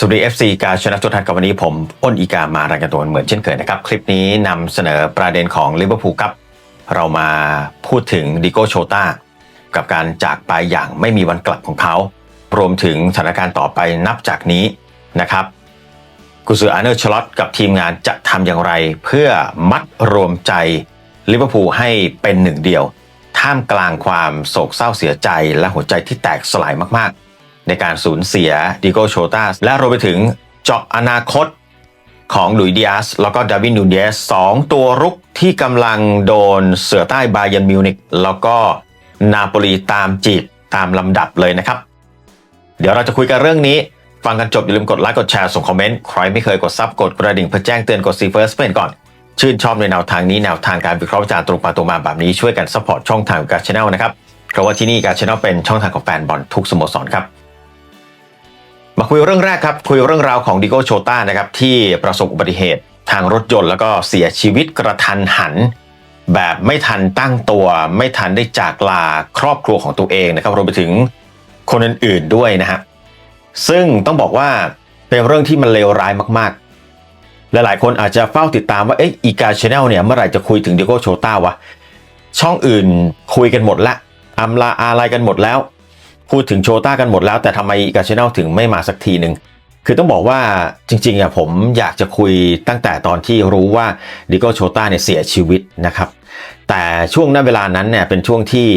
สวัสดี FC การชนะทุกท่านกับวันนี้ผมอ้นอีกามารายงานตัวเหมือนเช่นเคยนะครับ คลิปนี้นำเสนอประเด็นของลิเวอร์พูลครับ เรามาพูดถึงดิโก้โชตากับการจากไปอย่างไม่มีวันกลับของเขา รวมถึงสถานการณ์ต่อไปนับจากนี้นะครับกุซืออาร์เนอร์ชลอตกับทีมงานจะทำอย่างไร เพื่อมัดรวมใจลิเวอร์พูลให้เป็นหนึ่งเดียว ท่ามกลางความโศกเศร้าเสียใจและหัวใจที่แตกสลายมากๆ ในการสูญเสียดิโกโชตาและรวมไปถึงเจาะอนาคตของลุยส์ดิอาสแล้วก็ดาวินนูเนสสองตัวรุกที่กำลังโดนเสือใต้บาเยนมิวนิกแล้วก็นาโปลีตามจีบตามลำดับเลยนะครับ เดี๋ยวเราจะคุยกันเรื่องนี้ ฟังกันจบอย่าลืมกดไลค์กดแชร์ส่งคอมเมนต์ใครไม่เคยกดซับกดกระดิ่งเพื่อแจ้งเตือนกดซีเฟิร์สเป็นก่อน ชื่นชอบในแนวทางนี้แนวทางการวิเคราะห์จารตรงไปตรงมาแบบนี้ช่วยกันซัพพอร์ตช่องทางการช anel นะครับเพราะว่าที่นี่การช anel เป็นช่องทางของแฟนบอลทุกสโมสรครับ มาคุยเรื่องแรกครับ คุยเรื่องราวของดิโก้โชต้านะครับที่ประสบอุบัติเหตุทางรถยนต์ แล้วก็เสียชีวิตกระทันหัน แบบไม่ทันตั้งตัว ไม่ทันได้จากลาครอบครัวของตัวเองนะครับรวมไปถึงคนอื่นๆด้วยนะฮะซึ่งต้องบอกว่าเป็นเรื่องที่มันเลวร้ายมากๆ หลายๆคนอาจจะเฝ้าติดตามว่าเอ๊ะอีกาชาแนลเนี่ยเมื่อไหร่จะคุยถึงดิโก้โชต้าวะช่องอื่นคุยกันหมดละอำลาอะไรกันหมดแล้ว พูดถึงโชต้ากันหมดแล้วแต่ทำไมอีกาชาแนลถึงไม่มาสักทีหนึ่งคือต้องบอกว่าจริงๆอะผมอยากจะคุยตั้งแต่ตอนที่รู้ว่าดิโก้โชต้าเนี่ยเสียชีวิตนะครับ แต่ช่วงนั้นเวลานั้นเนี่ยเป็นช่วงที่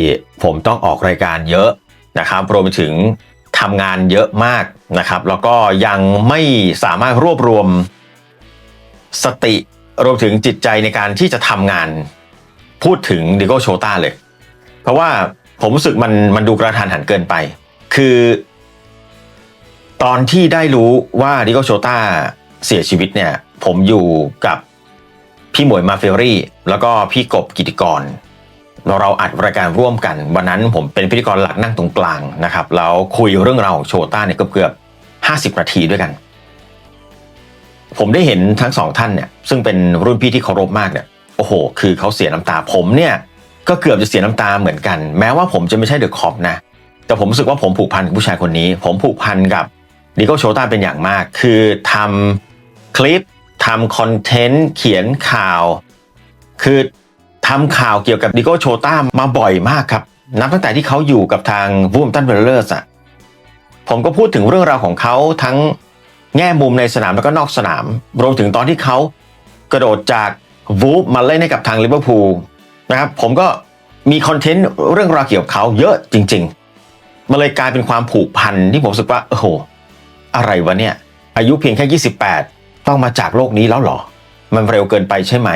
ผมต้องออกรายการเยอะนะครับรวมไปถึงทำงานเยอะมากนะครับ แล้วก็ยังไม่สามารถรวบรวมสติรวมถึงจิตใจในการที่จะทำงานพูดถึงดิโก้โชต้าเลย เพราะว่า ผมรู้สึกมันมันดูกระทันหันเกินไป คือ ตอนที่ได้รู้ว่าดิโกโชต้าเสียชีวิตเนี่ย ผมอยู่กับพี่หมวยมาเฟลรี่ แล้วก็พี่กบกิติกรเราเราอัดรายการร่วมกัน วันนั้นผมเป็นพิธีกรหลักนั่งตรงกลางนะครับ แล้วคุยเรื่องราวของโชต้าเนี่ยเกือบห้าสิบนาทีด้วยกัน ผมได้เห็นทั้งสองท่านเนี่ย ซึ่งเป็นรุ่นพี่ที่เคารพมากเนี่ย โอ้โห คือเขาเสียน้ำตาผมเนี่ย ก็เกือบจะเสียน้ำตาเหมือนกัน แม้ว่าผมจะไม่ใช่เดอะคอปนะ แต่ผมรู้สึกว่าผมผูกพันกับผู้ชายคนนี้ ผมผูกพันกับดิโก้โชต้าเป็นอย่างมาก คือทำคลิปทำคอนเทนต์เขียนข่าว คือทำข่าวเกี่ยวกับดิโก้โชต้ามาบ่อยมากครับ นับตั้งแต่ที่เขาอยู่กับทางวูมตันเวลเลอร์สอะผมก็พูดถึงเรื่องราวของเขาทั้งแง่มุมในสนามแล้วก็นอกสนาม รวมถึงตอนที่เขากระโดดจากวูฟมาเล่นให้กับทางลิเวอร์พูล นะครับผมก็มีคอนเทนต์เรื่องราวเกี่ยวกับเขาเยอะจริง ๆ มันเลยกลายเป็นความผูกพันที่ผมรู้สึกว่าโอ้โหอะไรวะเนี่ย อายุเพียงแค่ 28 ต้องมาจากโลกนี้แล้วหรอ มันเร็วเกินไปใช่ไหม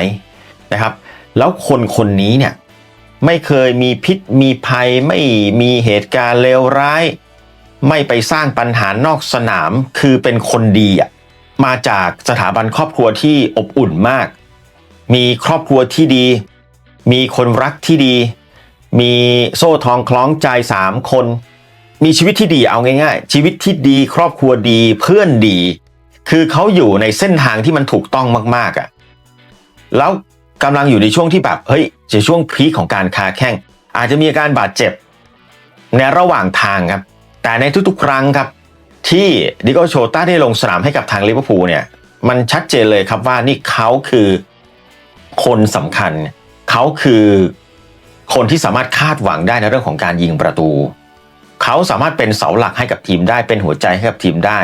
นะครับ แล้วคนคนนี้เนี่ยไม่เคยมีพิษมีภัยไม่มีเหตุการณ์เลวร้าย ไม่ไปสร้างปัญหานอกสนามคือเป็นคนดีอะมาจากสถาบันครอบครัวที่อบอุ่นมาก มีครอบครัวที่ดี มีคนรักที่ดี มีโซ่ทองคล้องใจสามคน มีชีวิตที่ดีเอาง่ายๆ ชีวิตที่ดีครอบครัวดีเพื่อนดี คือเขาอยู่ในเส้นทางที่มันถูกต้องมากๆอะ่ะแล้วกำลังอยู่ในช่วงที่แบบเฮ้ยจะช่วงพีคของการคาแข้งอาจจะมีอาการบาดเจ็บ ในระหว่างทางครับ แต่ในทุกๆ ครั้งครับ ที่ดิโกโชต้าได้ลงสนามให้กับทางลิเวอร์พูลเนี่ย มันชัดเจนเลยครับว่านี่เขาคือคนสำคัญ เขาคือคนที่สามารถคาดหวังได้ในเรื่องของการยิงประตู เขาสามารถเป็นเสาหลักให้กับทีมได้เป็นหัวใจให้กับทีมได้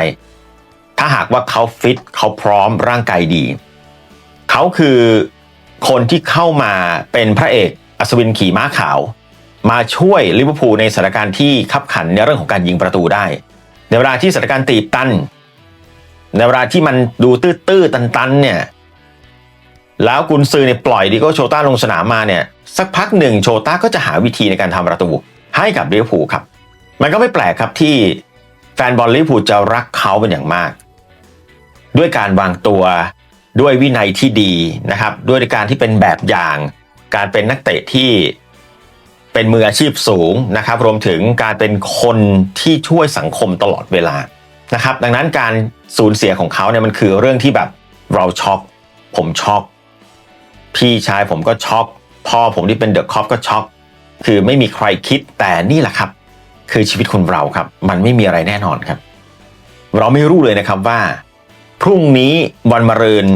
ถ้าหากว่าเขาฟิตเขาพร้อมร่างกายดี เขาคือคนที่เข้ามาเป็นพระเอกอัศวินขี่ม้าขาว มาช่วยลิเวอร์พูลในสถานการณ์ที่ขับขันในเรื่องของการยิงประตูได้ ในเวลาที่สถานการณ์ตีบตัน ในเวลาที่มันดูตื้อๆตันๆเนี่ย แล้วกุนซือเนี่ยปล่อยดิโก้โชต้าลงสนามมาเนี่ยสักพักหนึ่งโชต้าก็จะหาวิธีในการทำประตูให้กับลิเวอร์พูลครับ มันก็ไม่แปลกครับที่แฟนบอลลิเวอร์พูลจะรักเขาเป็นอย่างมาก ด้วยการวางตัวด้วยวินัยที่ดีนะครับ ด้วยการที่เป็นแบบอย่าง การเป็นนักเตะที่เป็นมืออาชีพสูงนะครับ รวมถึงการเป็นคนที่ช่วยสังคมตลอดเวลานะครับ ดังนั้นการสูญเสียของเขาเนี่ยมันคือเรื่องที่แบบเราช็อก ผมช็อก พี่ชายผมก็ช็อกพ่อผมที่เป็นเดอะคอปก็ช็อกคือไม่มีใครคิดแต่นี่แหละครับ คือชีวิตคนเราครับ มันไม่มีอะไรแน่นอนครับ เราไม่รู้เลยนะครับว่า พรุ่งนี้วันมะรืน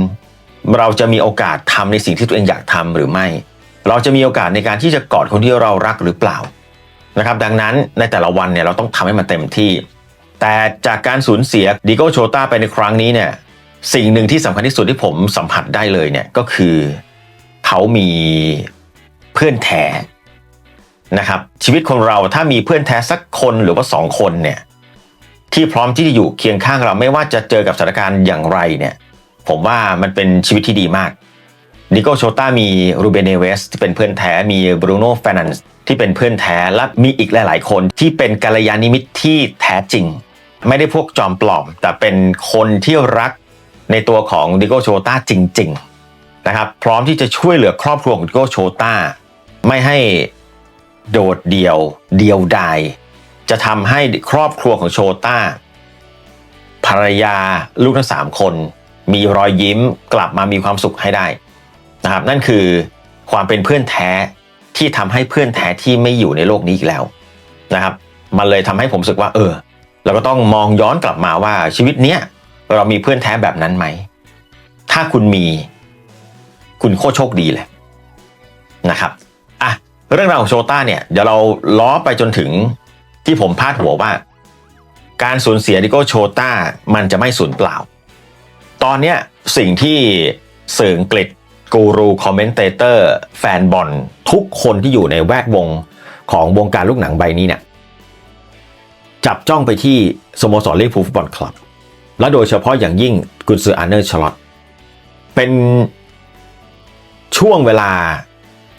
เราจะมีโอกาสทำในสิ่งที่ตัวเองอยากทำหรือไม่ เราจะมีโอกาสในการที่จะกอดคนที่เรารักหรือเปล่านะครับ ดังนั้นในแต่ละวันเนี่ยเราต้องทำให้มันเต็มที่ แต่จากการสูญเสียดิโก้โชตาไปในครั้งนี้เนี่ยสิ่งหนึ่งที่สำคัญที่สุดที่ผมสัมผัสได้เลยเนี่ยก็คือ เขามีเพื่อนแท้นะครับ ชีวิตของเราถ้ามีเพื่อนแท้สักคนหรือว่าสองคนเนี่ยที่พร้อมที่จะอยู่เคียงข้างเราไม่ว่าจะเจอกับสถานการณ์อย่างไรเนี่ย ผมว่ามันเป็นชีวิตที่ดีมากดิโก้โชต้ามีรูเบเนเวสที่เป็นเพื่อนแท้มีบรูโน่แฟนันส์ที่เป็นเพื่อนแท้และมีอีกหลาย ๆ คนที่เป็นกัลยาณมิตรที่แท้จริง ไม่ได้พวกจอมปลอม แต่เป็นคนที่รักในตัวของดิโก้โชต้าจริง ๆ นะครับพร้อมที่จะช่วยเหลือครอบครัวของโกโชต้าไม่ให้โดดเดี่ยวเดียวดายจะทำให้ครอบครัวของโชต้าภรรยาลูกทั้งสามคน มีรอยยิ้มกลับมามีความสุขให้ได้นะครับ นั่นคือความเป็นเพื่อนแท้ที่ทำให้เพื่อนแท้ที่ไม่อยู่ในโลกนี้อีกแล้วนะครับ มันเลยทำให้ผมรู้สึกว่า เออ เราก็ต้องมองย้อนกลับมาว่าชีวิตเนี้ยเรามีเพื่อนแท้แบบนั้นไหมถ้าคุณมี คุณโคตรโชคดีเลยนะครับอะเรื่องราวของโชต้าเนี่ยเดี๋ยวเราล้อไปจนถึงที่ผมพาดหัวว่า การสูญเสียดิโก้โชต้ามันจะไม่สูญเปล่า ตอนเนี้ยสิ่งที่สื่ออังกฤษกูรูคอมเมนเตเตอร์แฟนบอลทุกคนที่อยู่ในแวดวงของวงการลูกหนังใบนี้เนี่ยจับจ้องไปที่สโมสรลิเวอร์พูลฟุตบอลคลับ และโดยเฉพาะอย่างยิ่งกุนซืออาร์เนอร์ชลอตเป็น ช่วงเวลา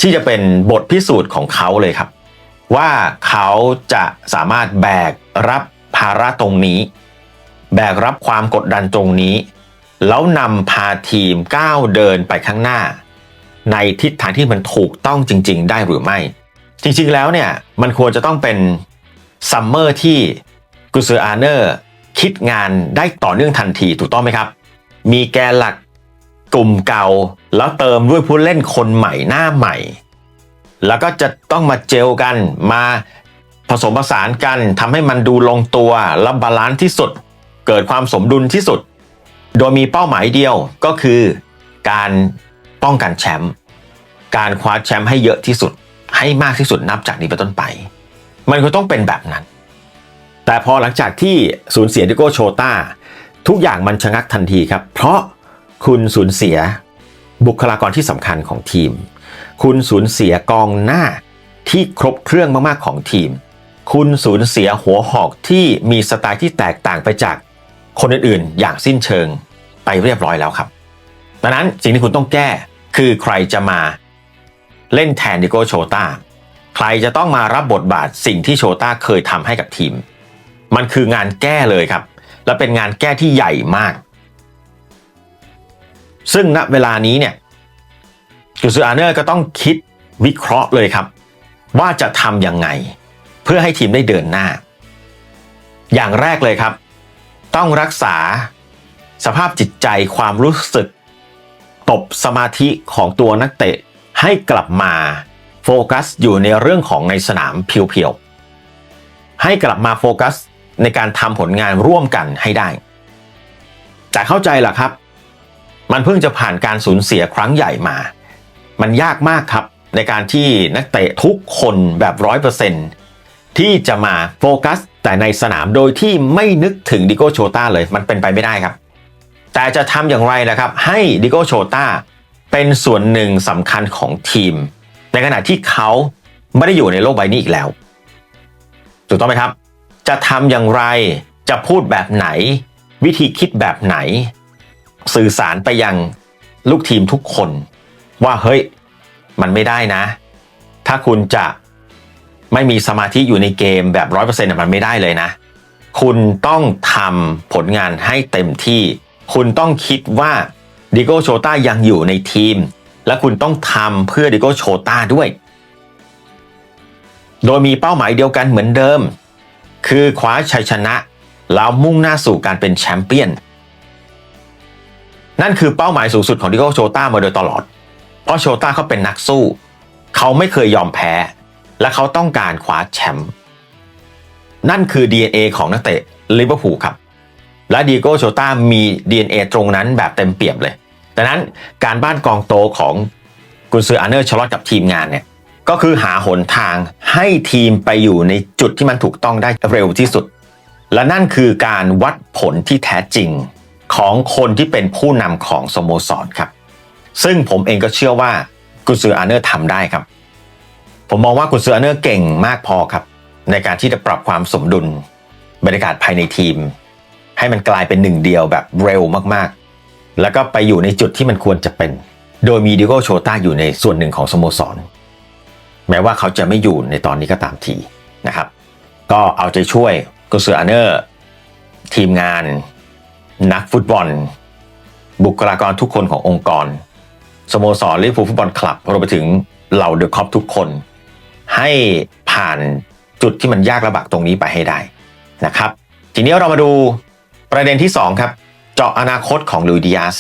ที่จะเป็นบทพิสูจน์ของเขาเลยครับ ว่าเขาจะสามารถแบกรับภาระตรงนี้ แบกรับความกดดันตรงนี้ แล้วนำพาทีมก้าวเดินไปข้างหน้า ในทิศทางที่มันถูกต้องจริง ๆ ได้หรือไม่ จริงๆแล้วเนี่ยมันควรจะต้องเป็นซัมเมอร์ที่กุซืออาร์เนอร์คิดงานได้ต่อเนื่องทันทีถูกต้องไหมครับ มีแกนหลัก กลุ่มเก่า แล้วเติมด้วยผู้เล่นคนใหม่หน้าใหม่ แล้วก็จะต้องมาเจลกันมาผสมผสานกันทำให้มันดูลงตัวและบาลานซ์ที่สุด เกิดความสมดุลที่สุด โดยมีเป้าหมายเดียวก็คือการป้องกันแชมป์การคว้าแชมป์ให้เยอะที่สุด ให้มากที่สุดนับจากนี้เป็นต้นไป มันก็ต้องเป็นแบบนั้น แต่พอหลังจากที่สูญเสียดิโก้โชตาทุกอย่างมันชะงักทันทีครับ เพราะ คุณสูญเสียบุคลากรที่สำคัญของทีม คุณสูญเสียกองหน้าที่ครบเครื่องมาก ๆ ของทีม คุณสูญเสียหัวหอกที่มีสไตล์ที่แตกต่างไปจากคนอื่น ๆ อย่างสิ้นเชิงไปเรียบร้อยแล้วครับ ดังนั้นสิ่งที่คุณต้องแก้คือใครจะมาเล่นแทนดิโก้โชตาใครจะต้องมารับบทบาทสิ่งที่โชตาเคยทำให้กับทีม มันคืองานแก้เลยครับ และเป็นงานแก้ที่ใหญ่มาก ซึ่งณเวลานี้เนี่ยกุซูอาเนอร์ก็ต้องคิดวิเคราะห์เลยครับ ว่าจะทำยังไง เพื่อให้ทีมได้เดินหน้า อย่างแรกเลยครับ ต้องรักษาสภาพจิตใจความรู้สึก ตบสมาธิของตัวนักเตะให้กลับมาโฟกัสอยู่ในเรื่องของในสนามเพียวๆ ให้กลับมาโฟกัสในการทำผลงานร่วมกันให้ได้ แต่เข้าใจล่ะครับ มันเพิ่งจะผ่านการสูญเสียครั้งใหญ่มา มันยากมากครับ ในการที่นักเตะทุกคนแบบร้อยเปอร์เซ็นที่จะมาโฟกัส แต่ในสนามโดยที่ไม่นึกถึงดิโก้โชต้าเลยมันเป็นไปไม่ได้ครับ แต่จะทำอย่างไรนะครับ ให้ดิโก้โชต้าเป็นส่วนหนึ่งสำคัญของทีม ในขณะที่เขาไม่ได้อยู่ในโลกใบนี้อีกแล้ว ถูกต้องไหมครับ จะทำอย่างไรจะพูดแบบไหน วิธีคิดแบบไหน สื่อสารไปยังลูกทีมทุกคน ว่าเฮ้ยมันไม่ได้นะ ถ้าคุณจะไม่มีสมาธิอยู่ในเกมแบบร้อยเปอร์เซ็นต์มันไม่ได้เลยนะ คุณต้องทำผลงานให้เต็มที่ คุณต้องคิดว่าดิโก้โชต้ายังอยู่ในทีม และคุณต้องทำเพื่อดิโก้โชต้าด้วย โดยมีเป้าหมายเดียวกันเหมือนเดิม คือคว้าชัยชนะแล้วมุ่งหน้าสู่การเป็นแชมเปี้ยน นั่นคือเป้าหมายสูงสุดของดิโก้โชต้ามาโดยตลอด เพราะโชต้าเขาเป็นนักสู้ เขาไม่เคยยอมแพ้ และเขาต้องการคว้าแชมป์ นั่นคือ DNA ของนักเตะลิเวอร์พูลครับ และดีโก้โชต้ามี DNA ตรงนั้นแบบเต็มเปี่ยมเลยดังนั้นการบ้านกองโตของกุนซืออาร์เนอร์ชลอตกับทีมงานเนี่ยก็คือหาหนทางให้ทีมไปอยู่ในจุดที่มันถูกต้องได้เร็วที่สุด และนั่นคือการวัดผลที่แท้จริง ของคนที่เป็นผู้นำของสโมสรครับ ซึ่งผมเองก็เชื่อว่ากุซืออาเนอร์ทำได้ครับ ผมมองว่ากุซืออาเนอร์เก่งมากพอครับ ในการที่จะปรับความสมดุลบรรยากาศภายในทีม ให้มันกลายเป็นหนึ่งเดียวแบบเร็วมากๆ แล้วก็ไปอยู่ในจุดที่มันควรจะเป็น โดยมีดิโกโชต้าอยู่ในส่วนหนึ่งของสโมสร แม้ว่าเขาจะไม่อยู่ในตอนนี้ก็ตามทีนะครับ ก็เอาใจช่วยกุซืออาเนอร์ทีมงาน นักฟุตบอล บุคลากรทุกคนขององค์กร สโมสรลิเวอร์พูลฟุตบอลคลับรวมไปถึงเหล่าเดอะคอปทุกคน ให้ผ่านจุดที่มันยากลำบากตรงนี้ไปให้ได้นะครับ ทีนี้เรามาดูประเด็นที่ 2 ครับ เจาะอนาคตของลุยดิอาส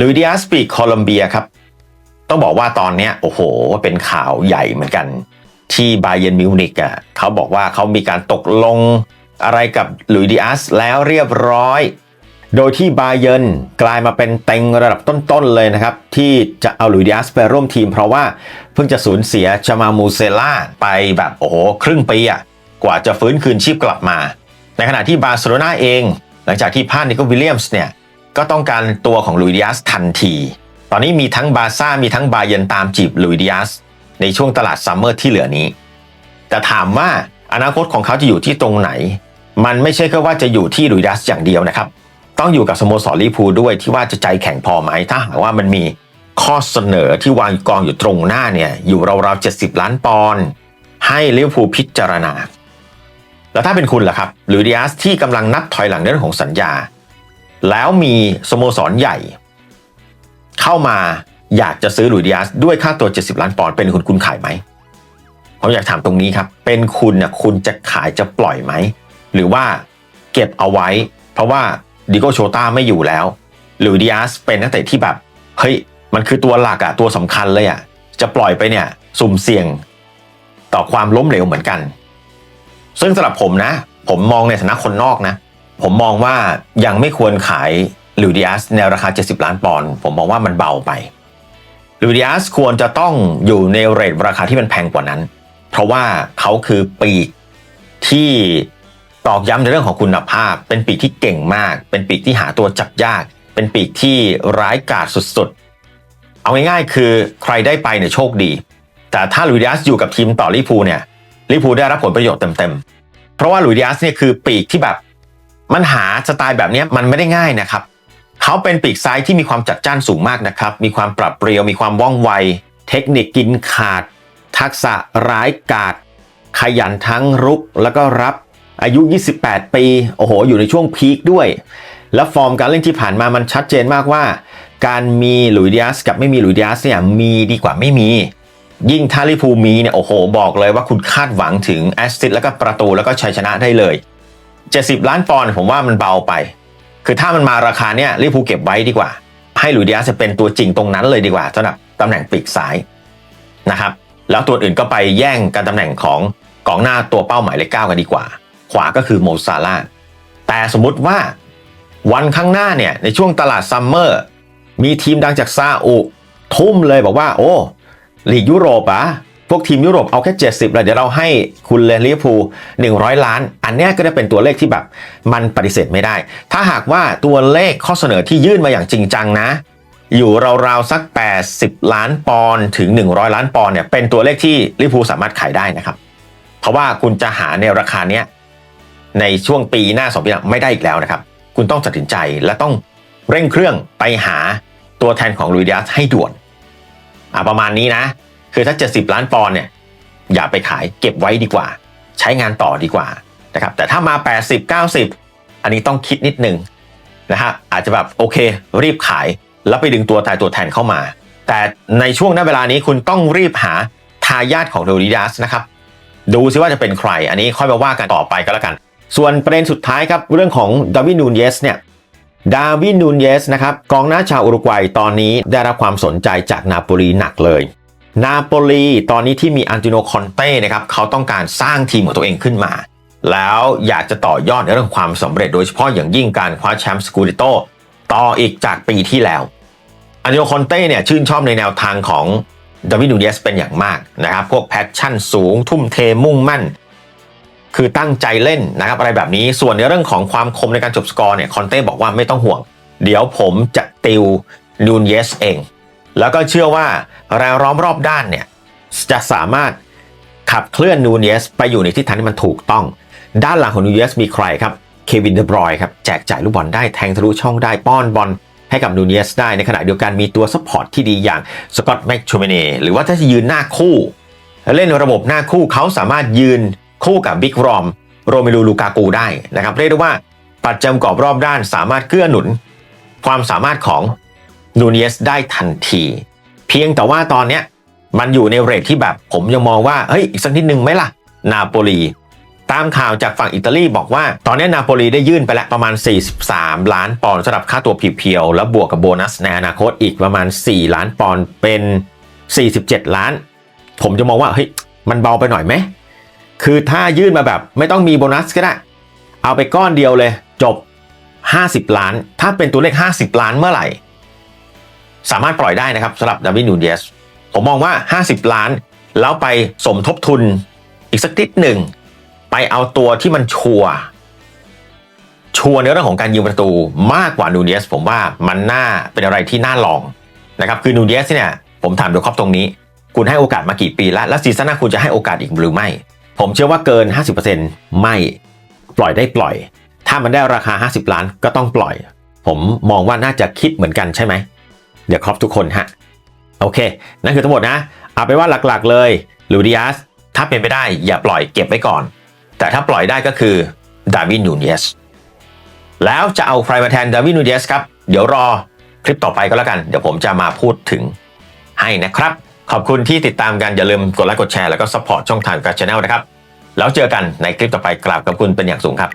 ลุยดิอาสปีกโคลัมเบียครับ ต้องบอกว่าตอนนี้โอ้โห เป็นข่าวใหญ่เหมือนกัน ที่บาเย r n m มิวนิกอะเขาบอกว่าเขามีการตกลงอะไรกับลุยดิอาสแล้วเรียบร้อย โดยที่บาเย r n กลายมาเป็นเต็งระดับต้นๆเลยนะครับ ที่จะเอาลุยดิอาสไปร่วมทีมเพราะว่าเพิ่งจะสูญเสียจามามูเซล่าไปแบบโอ้โหครึ่งปีอะกว่าจะฟื้นคืนชีพกลับมา ในขณะที่บาร์เซโลนาเอง หลังจากที่พลาดนิโควิลเลียมส์เนี่ยก็ต้องการตัวของลุยดิอาสทันที ตอนนี้มีทั้งบาร์ซ่ามีทั้งบาเย r n ตามจีบลุยดิอาสในช่วงตลาดซัมเมอร์ที่เหลือนี้ แต่ถามว่าอนาคตของเขาจะอยู่ที่ตรงไหน มันไม่ใช่แค่ว่าจะอยู่ที่ลุยดิอาสอย่างเดียวนะครับ ต้องอยู่กับสโมสรลิพูด้วยที่ว่าจะใจแข็งพอไหมถ้าหากว่ามันมีข้อเสนอที่วางกองอยู่ตรงหน้าเนี่ยอยู่ราวๆ70 ล้านปอนด์ให้ลิเวอร์พูลพิจารณา แล้วถ้าเป็นคุณล่ะครับหรือดิอาสที่กำลังนับถอยหลังเรื่องของสัญญา แล้วมีสโมสรใหญ่ เข้ามาอยากจะซื้อหลุยดิอาสด้วยค่าตัว 70 ล้านปอนด์เป็นคุณคุณขายไหมผมอยากถามตรงนี้ครับ เป็นคุณน่ะคุณจะขายจะปล่อยไหม หรือว่าเก็บเอาไว้ เพราะว่า ดิโกโชตาไม่อยู่แล้วหลุยดิอาสเป็นนักเตะที่แบบ เฮ้ย มันคือตัวหลักอะตัวสำคัญเลยอะจะปล่อยไปเนี่ย สุ่มเสี่ยงต่อความล้มเหลวเหมือนกัน ซึ่งสำหรับผมนะ ผมมองในฐานะคนนอกนะ ผมมองว่ายังไม่ควรขายลิวดิอาสในราคา 70 ล้านปอนด์ผมมองว่ามันเบาไปลิวดิอาสควรจะต้องอยู่ในเรทราคาที่มันแพงกว่านั้น เพราะว่าเขาคือปีกที่ ตอกย้ำในเรื่องของคุณภาพ เป็นปีกที่เก่งมาก เป็นปีกที่หาตัวจับยาก เป็นปีกที่ร้ายกาจสุดๆ เอาง่ายๆคือใครได้ไปเนี่ยโชคดี แต่ถ้าลุยดิอาสอยู่กับทีมต่อลิพูเนี่ยลิพูได้รับผลประโยชน์เต็มๆ เพราะว่าลุยดิอาสเนี่ยคือปีกที่แบบมันหาสไตล์แบบนี้มันไม่ได้ง่ายนะครับ เขาเป็นปีกซ้ายที่มีความจัดจ้านสูงมากนะครับ มีความปรับเปรียว มีความว่องไว เทคนิคกินขาด ทักษะร้ายกาจขยันทั้งรุกแล้วก็รับ อายุ 28 ปี โอ้โห อยู่ในช่วงพีคด้วย และฟอร์มการเล่นที่ผ่านมามันชัดเจนมากว่า การมีหลุยดิอาสกับไม่มีหลุยดิอาสเนี่ยมีดีกว่าไม่มี ยิ่งถ้าลิพูมีเนี่ยโอ้โห บอกเลยว่าคุณคาดหวังถึงแอสซิสต์แล้วก็ประตูแล้วก็ชัยชนะได้เลย 70 ล้านปอนด์ผมว่ามันเบาไป คือถ้ามันมาราคาเนี่ยลิพูเก็บไว้ดีกว่า ให้หลุยดิอาสเป็นตัวจริงตรงนั้นเลยดีกว่าสำหรับตำแหน่งปีกซ้ายนะครับแล้วตัวอื่นก็ไปแย่งกันตำแหน่งของกองหน้าตัวเป้าหมายเลขเก้ากันดีกว่า ขวาก็คือโมซาลาแต่สมมติว่าวันข้างหน้าเนี่ยในช่วงตลาดซัมเมอร์มีทีมดังจากซาอุทุ่มเลยบอกว่า โอ้ลีกยุโรปอะพวกทีมยุโรปเอาแค่ 70เลยเดี๋ยวเราให้คุณเลนลิเวอร์พูล100 ล้าน อันนี้ก็จะเป็นตัวเลขที่แบบมันปฏิเสธไม่ได้ ถ้าหากว่าตัวเลขข้อเสนอที่ยื่นมาอย่างจริงจังนะ อยู่ราวๆสัก 80 ล้านปอนด์ถึง 100 ล้านปอนด์เนี่ยเป็นตัวเลขที่ลิเวอร์พูลสามารถขายได้นะครับ เพราะว่าคุณจะหาในราคาเนี้ย ในช่วงปีหน้าสองปีหน้าไม่ได้อีกแล้วนะครับ คุณต้องตัดสินใจและต้องเร่งเครื่องไปหาตัวแทนของลุยดิอาสให้ด่วนอ่าประมาณนี้นะ คือถ้า 70 ล้านปอนด์เนี่ยอย่าไปขายเก็บไว้ดีกว่า ใช้งานต่อดีกว่านะครับแต่ถ้ามา 80 90 อันนี้ต้องคิดนิดนึงนะฮะอาจจะแบบโอเค รีบขายแล้วไปดึงตัวตายตัวแทนเข้ามา แต่ในช่วงนั้นเวลานี้คุณต้องรีบหาทายาทของโดริดัสนะครับ ดูซิว่าจะเป็นใคร อันนี้ค่อยมาว่ากันต่อไปก็แล้วกัน ส่วนประเด็นสุดท้ายครับเรื่องของดาวินนูนเยสเนี่ยดาวินนูนเยสนะครับกองหน้าชาวอุรุกวัยตอนนี้ได้รับความสนใจจากนาโปลีหนักเลย นาโปลีตอนนี้ที่มีอันติโนคอนเต้นะครับเขาต้องการสร้างทีมของตัวเองขึ้นมา แล้วอยากจะต่อยอดในเรื่องความสำเร็จโดยเฉพาะอย่างยิ่งการคว้าแชมป์สกูดิโตต่ออีกจากปีที่แล้ว อันโยคอนเต้เนี่ยชื่นชอบในแนวทางของดาวิดนูเยสเป็นอย่างมากนะครับพวกแพชชั่นสูงทุ่มเทมุ่งมั่น คือตั้งใจเล่นนะครับอะไรแบบนี้ส่วนในเรื่องของความคมในการจบสกอร์เนี่ยคอนเต้บอกว่าไม่ต้องห่วง เดี๋ยวผมจะติวนูนเยสเอง แล้วก็เชื่อว่าแรงล้อมรอบด้านเนี่ยจะสามารถขับเคลื่อนนูนเยสไปอยู่ในทิศทางที่มันถูกต้อง ด้านหลังของนูนเยสมีใครครับเควินเดบรอยครับแจกจ่ายลูกบอลได้แทงทะลุช่องได้ป้อนบอลให้กับนูนเยสได้ในขณะเดียวกันมีตัวซัพพอร์ตที่ดีอย่างสกอตแม็กชูเมเนหรือว่าถ้าจะยืนหน้าคู่ เล่นระบบหน้าคู่เขาสามารถยืน คู่กับบิ๊กรอมโรเมลูลูกากูได้นะครับเรียกได้ว่าปัจจัยปรอบรอบด้านสามารถเกื้อหนุน ความสามารถของนูเนียสได้ทันที เพียงแต่ว่าตอนเนี้ยมันอยู่ในเรทที่แบบผมยังมองว่าเฮ้ยอีกสักนิดนึงไหมล่ะ นาโปลี ตามข่าวจากฝั่งอิตาลีบอกว่า ตอนนี้นาโปลีได้ยื่นไปแล้วประมาณ 43 ล้านปอนด์สำหรับค่าตัวเพียว แล้วบวกกับโบนัสในอนาคตอีกประมาณ 4 ล้านปอนด์เป็น 47 ล้าน ผมจะมองว่าเฮ้ยมันเบาไปหน่อยไหม คือถ้ายื่นมาแบบไม่ต้องมีโบนัสก็ได้ เอาไปก้อนเดียวเลย จบ 50 ล้าน ถ้าเป็นตัวเลข 50 ล้านเมื่อไหร่ สามารถปล่อยได้นะครับสำหรับดาวิดนูเดียสผมมองว่า 50 ล้าน แล้วไปสมทบทุนอีกสักนิดหนึ่ง ไปเอาตัวที่มันชัวชัวร์ในเรื่องของการยิงประตูมากกว่านูเดสผมว่ามันน่าเป็นอะไรที่น่าลองนะครับคือนูเดสเนี่ยผมถามเดอะครอปตรงนี้ คุณให้โอกาสมากี่ปีแล้ว แล้วซีซั่นหน้าคุณจะให้โอกาสอีกหรือไม่ ผมเชื่อว่าเกิน 50%ไม่ปล่อยได้ปล่อย ถ้ามันได้ราคา 50 ล้านก็ต้องปล่อย ผมมองว่าน่าจะคิดเหมือนกันใช่ไหม เดี๋ยวครบทุกคนฮะ โอเค นั่นคือทั้งหมดนะ เอาไปว่าหลักๆเลยลูดิอัสถ้าเป็นไปได้อย่าปล่อยเก็บไว้ก่อน แต่ถ้าปล่อยได้ก็คือดาวินนูเนสแล้วจะเอาใครมาแทนดาวินนูเนสครับ เดี๋ยวรอคลิปต่อไปก็แล้วกัน เดี๋ยวผมจะมาพูดถึงให้นะครับ ขอบคุณที่ติดตามกันอย่าลืมกดไลค์กดแชร์แล้วก็สปอร์ตช่องทางการชแนลนะครับ แล้วเจอกันในคลิปต่อไปกราบขอบคุณเป็นอย่างสูงครับ